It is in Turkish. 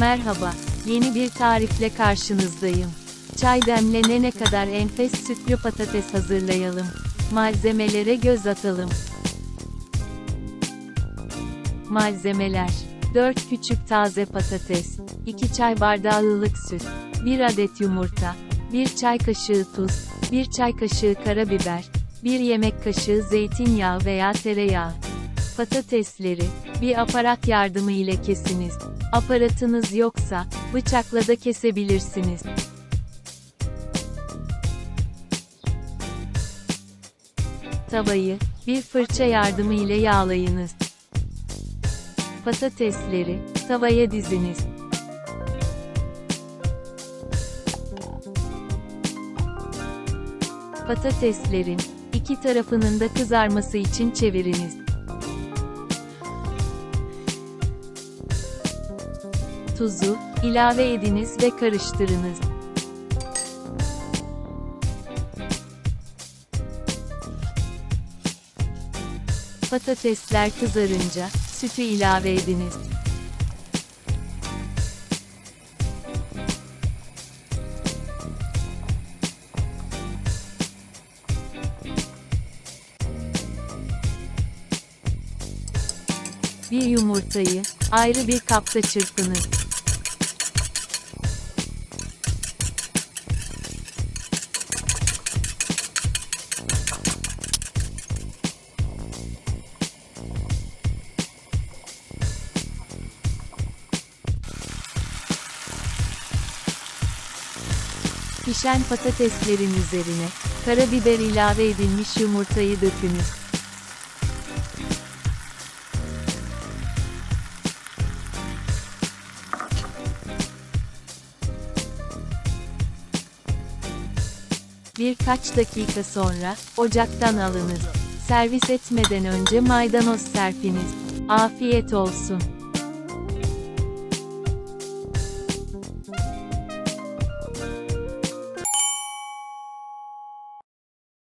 Merhaba, yeni bir tarifle karşınızdayım. Çay demlenene kadar enfes sütlü patates hazırlayalım. Malzemelere göz atalım. Malzemeler 4 küçük taze patates, 2 çay bardağı ılık süt, 1 adet yumurta, 1 çay kaşığı tuz, 1 çay kaşığı karabiber, 1 yemek kaşığı zeytinyağı veya tereyağı. Patatesleri bir aparat yardımı ile kesiniz. Aparatınız yoksa bıçakla da kesebilirsiniz. Tavayı bir fırça yardımı ile yağlayınız. Patatesleri tavaya diziniz. Patateslerin iki tarafının da kızarması için çeviriniz. Tuzu ilave ediniz ve karıştırınız. Patatesler kızarınca sütü ilave ediniz. Bir yumurtayı ayrı bir kapta çırpınız. Pişen patateslerin üzerine karabiber ilave edilmiş yumurtayı dökünüz. Birkaç dakika sonra ocaktan alınız. Servis etmeden önce maydanoz serpiniz. Afiyet olsun.